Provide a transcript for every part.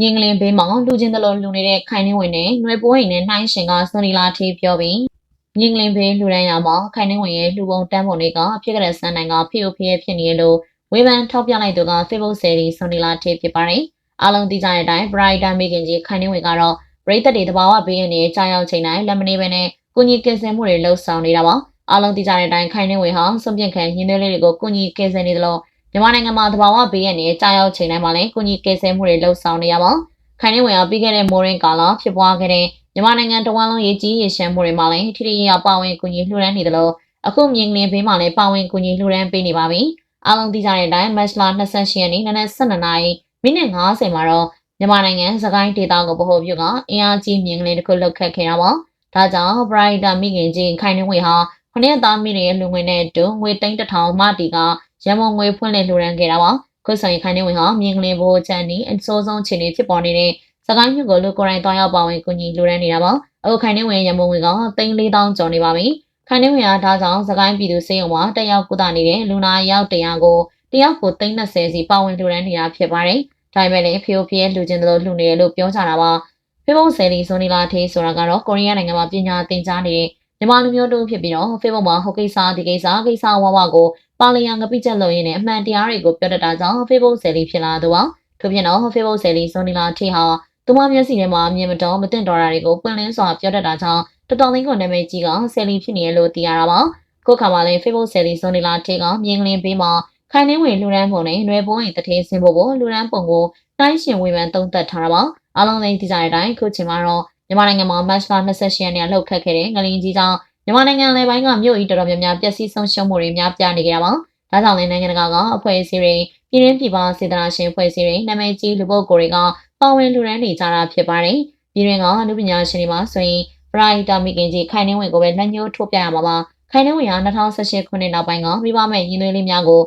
မြင်းကလင်းဘေးမှာလူချင်းတလို့လူနေတဲ့ခိုင်နှင်းဝင်နဲ့ຫນွေပိုးအိမ်နဲ့နှိုင်းရှင်ကစွန်နီလာထေးပြောပြီးမြင်းကလင်းဘေးလူရန်ရမှာခိုင်နှင်းဝင်ရဲ့လူပုံတန်းပုံတွေကဖြစ်ကြတဲ့စမ်းနိုင်ကဖိအိုဖိရဲ့ဖြစ်နေရလို့ဝေဖန်ထောက်ပြလိုက်သူက Facebook ဆယ်ရီစွန်နီလာထေးဖြစ်ပါတယ်။အားလုံးသိကြတဲ့အတိုင်း Brighter မိခင်ကြီးခိုင်နှင်းဝင်ကတော့ပရိသတ်တွေတဘာဝဘေးအနေနဲ့ကြာရောက်ချိန်တိုင်းလက်မနေပဲနဲ့ကိုကြီးကယ်ဆယ်မှုတွေလှုပ်ဆောင်နေတာပါ။အားလုံးသိကြတဲ့အတိုင်းခိုင်နှင်းဝင်ဟာစွန့်ပြစ်ခံရင်းနှီးလေးတွေကိုကိုကြီးကယ်ဆယ်နေတယ်လို့ မြန်မာနိုင်ငံမှာတဘာဝဘေးရနေကြာရောက်ချိန်တိုင်းမှာလည်းကိုကြီးကယ်ဆယ်မှုတွေလှုပ်ဆောင်နေရပါခိုင်နေဝင်အောင်ပြီးခဲ့တဲ့မိုးရင်းကာလဖြစ်ပွားခဲ့တဲ့မြန်မာနိုင်ငံတဝန်းလုံးရေးကြီးရေရှမ်းမှုတွေမှာလည်းထိထိရောက်ပါဝင်ကူညီလှူဒန်းနေတယ်လို့အခုမြင်းကလင်းဘေးမှာလည်းပါဝင်ကူညီလှူဒန်းပေးနေပါပြီအားလုံးသိကြတဲ့အတိုင်းမတ်လ28ရက်နေ့နနက်12နာရီမိနစ်50မှာတော့မြန်မာနိုင်ငံစကိုင်းဒေသကိုဗဟိုပြုကအင်အားကြီးမြင်းကလေးတစ်ခုလှုပ်ခတ်ခဲ့တာပါဒါကြောင့် Brighter မိခင်ကြီးခိုင်နေဝင်ဟာခုနှစ်သားမိရဲ့လူငွေနဲ့အတူငွေသိန်းတစ်ထောင်မတီက ရန်ကုန်ငွေဖွင့်လှစ်လှူဒန်းခဲ့တာပါခုဆိုရင်ခိုင်နေဝင်ဟာမြင်းကလေးဘိုးချန်နီအစိုးဆုံးခြေနေဖြစ်ပေါ်နေတဲ့စကိုင်းမြို့ကိုလူကိုယ်တိုင်တွားရောက်ပါဝင်ကူညီလှူဒန်းနေတာပါအခုခိုင်နေဝင်ရမုံဝင်က3400ကျော်နေပါပြီခိုင်နေဝင်အားဒါကြောင့်စကိုင်းပြည်သူစေယုံမှာတက်ရောက်ကုသနေတဲ့လူနာရောက်တရားကိုတယောက်ကို330စီပါဝင်လှူဒန်းနေတာဖြစ်ပါတယ်ဒါပေမဲ့လည်းဖီယိုဖီရဲ့လှူခြင်းတို့လှူနေတယ်လို့ပြောကြတာပါဖေဘုံဆယ်လီဇွန်နီလာထေးဆိုတာကတော့ကိုရီးယားနိုင်ငံမှာပညာသင်ကြားနေတဲ့မြန်မာလူမျိုးတို့ဖြစ်ပြီးတော့ဖေဘုံမှာဟိုကိစ္စဒီကိစ္စကိစ္စဝဝကို ပါလီယံငပိချက်လို့ရင်းနဲ့အမှန်တရားတွေကိုပြောတတ်တာကြောင့်ဖေဘုံဆယ်လီဖြစ်လာသူပါထို့ပြင်တော့ဖေဘုံဆယ်လီဇွန်နီလာထေးဟာသူမမျက်စိထဲမှာမြင်မတော်မတင်တော်တာတွေကိုပွင့်လင်းစွာပြောတတ်တာကြောင့်တော်တော်လေးကိုနာမည်ကြီးကဆယ်လီဖြစ်နေရလို့သိရတာပါခုခါမှာလည်း Facebook ဆယ်လီဇွန်နီလာထေးကမြင်ကလင်းပေးမှာခိုင်နှင်းဝင်လူရန်ပုံနဲ့ຫນွေပိုးရင်တထေးစင်ဖို့ကိုလူရန်ပုံကိုတိုင်းရှင်ဝေဖန်သုံးသပ်ထားတာပါအားလုံးသိကြတဲ့အတိုင်းခုချိန်မှာတော့မြန်မာနိုင်ငံမှာမတ်လ28ရက်နေ့လှုပ်ခတ်ခဲ့တဲ့ငလင်းကြီးကြောင့် မြန်မာနိုင်ငံလေပိုင်းကမြို့ကြီးတော်တော်များများပျက်စီးဆုံးရှုံးမှုတွေများပြားနေကြတာပါဒါကြောင့်လည်းနိုင်ငံတကာကအဖွဲ့အစည်းတွေပြည်ရင်းပြည်ပစေတနာရှင်အဖွဲ့အစည်းတွေနာမည်ကြီးလူပုဂ္ဂိုလ်တွေကပါဝင်လူရန်နေကြတာဖြစ်ပါတယ်။ပြည်တွင်းကအမှုပညာရှင်တွေမှာဆိုရင်ပရိုက်တာမိခင်ကြီးခိုင်နှင်းဝင်ကိုပဲလက်ညှိုးထိုးပြရမှာပါ။ခိုင်နှင်းဝင်က2018ခုနှစ်နောက်ပိုင်းကမိဘမဲ့ရင်းနှီးလေးများကို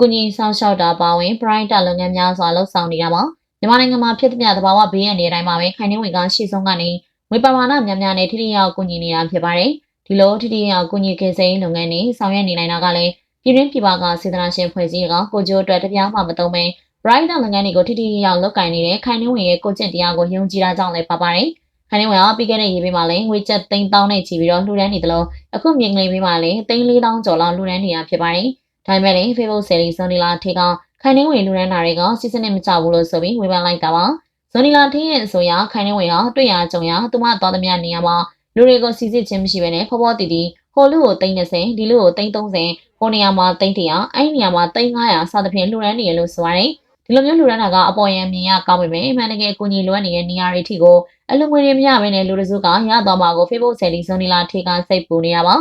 ကုညီဆောင်ရှောက်တာပါဝင်ပရိုက်တာလုပ်ငန်းများစွာလှုပ်ဆောင်နေတာပါ။မြန်မာနိုင်ငံမှာဖြစ်သမျှသဘာဝဘေးရန်တွေအတိုင်းမှာပဲခိုင်နှင်းဝင်ကရှေ့ဆုံးကနေဝေပမာဏများများနဲ့ထိထိရောက်ကုညီနေတာဖြစ်ပါတယ်။ ဒီလိုထိထိရောက်ကုညီခေစိန်လုပ်ငန်းတွေဆောင်ရွက်နေနိုင်တာကလည်းပြည်တွင်းပြည်ပကစေတနာရှင်ဖွဲ့စည်းကကိုကျိုးအတွက်တပြားမှမသုံးဘဲ Bright လုပ်ငန်းတွေကိုထိထိရောက်လုပ်ကင်နေတဲ့ခိုင်နှင်းဝင်ရဲ့ကိုကျင့်တရားကိုယုံကြည်တာကြောင့်လည်းပါပါတယ်။ခိုင်နှင်းဝင်ကပြီးခဲ့တဲ့ရေးပေးမှာလည်းငွေကျပ်3000နဲ့ချီပြီးတော့လှူဒန်းနေတယ်လို့အခုမြင်ကလေးပေးမှာလည်း3000ကျော်လောက်လှူဒန်းနေတာဖြစ်ပါတယ်။ဒါပေမဲ့လည်း Facebook ဆယ်လီဇွန်နီလာထေကခိုင်နှင်းဝင်လှူဒန်းတာတွေကစစ်စစ်နဲ့မကြဘူးလို့ဆိုပြီးဝေဖန်လိုက်တာပါ။ဇွန်နီလာထေရဲ့အဆိုအရခိုင်နှင်းဝင်ကတွေ့ရကြုံရသူမတော်သမျှနေရာမှာ လူတွေကိုစီစစ်ခြင်းမရှိဘဲနဲ့ဖောဖောတီတီဟိုလူကို30ဒီလူကို30ဟိုနေရာမှာ300အဲ့ဒီနေရာမှာ300စသဖြင့်လှူဒန်းနေရလို့ဆိုရတယ်။ဒီလိုမျိုးလှူဒန်းတာကအပေါ်ယံမြင်ရကောင်းပေမဲ့အမှန်တကယ်ကိုကြီးလိုအပ်နေတဲ့နေရာတွေထိကိုအလူငွေတွေမရဘဲနဲ့လူတစုကရသွားမှာကို Facebook ဆယ်လီဇွန်နီလာထေကစိတ်ပူနေရပါ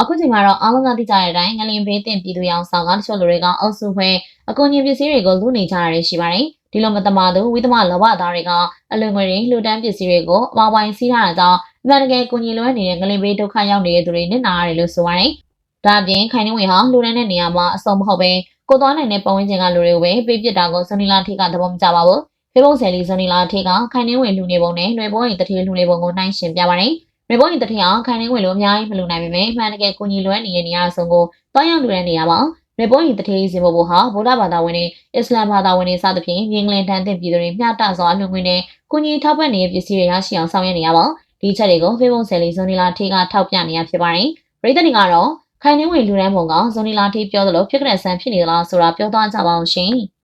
အခုချိန်မှာတော့အားလုံးကသိကြတဲ့အတိုင်းငလင်ဘေးတင်ပြည်သူရောင်ဆောင်ကတချို့လူတွေကအုပ်စုဖွဲ့အကူအညီပစ္စည်းတွေကိုလူနေကြရရှိပါတယ်ဒီလိုမတမာသူဝိသမလောဘသားတွေကအလွန်ငွေတွေလှူဒန်းပစ္စည်းတွေကိုအပေါင်းစီးထားတာကြောင့် အမှန်တကယ်ကိုညီလွမ်းနေတဲ့ငလင်ဘေးဒုက္ခရောက်နေတဲ့သူတွေနစ်နာရတယ်လို့ဆိုပါတယ်။ဒါအပြင်ခိုင်နှင်းဝင်ဟာလူတန်းတဲ့နေရာမှာအစုံမဟုတ်ပဲကိုသွားနိုင်တဲ့ပတ်ဝန်းကျင်ကလူတွေကိုပဲပေးပစ်တာကိုဇွန်နီလာထိကသဘောမကျပါဘူး။ဖေဘုံဆယ်လီဇွန်နီလာထိကခိုင်နှင်းဝင်လူနေပုံနဲ့လွယ်ပေါ်ရင်တထေလူနေပုံကိုနှိုင်းရှင်ပြပါတယ်။ရေပေါ်ရင်တထေအောင်ခိုင်နှင်းဝင်လိုအများကြီးမလူနိုင်ပေမဲ့အမှန်တကယ်ကိုညီလွမ်းနေတဲ့နေရာအစုံကိုတွားရောက်လူတန်းနေရာမှာရေပေါ်ရင်တထေးစီမဘူဟာဗုဒ္ဓဘာသာဝင်တွေအစ္စလာမ်ဘာသာဝင်တွေစသဖြင့်အင်္ဂလန်တန်သင်ပြည်သူတွေမျှတစွာလူငွေနဲ့ကုညီထောက်ပံ့နေတဲ့ပစ္စည်းတွေရရှိအောင်ဆောင်ရွက်နေရပါဘူး။ ဒီချက်တွေကိုဖေဘုံဆယ်လီဇွန်နီလာထေးကထောက်ပြနေရဖြစ်ပါတယ်ပြည်သူတွေကတော့ခိုင်နှင်းဝင်လူရန်ပုံကဇွန်နီလာထေးပြောသလိုဖြစ်ကြတဲ့ဆန်းဖြစ်နေသလားဆိုတာပြောသွားကြပါအောင်ရှင်။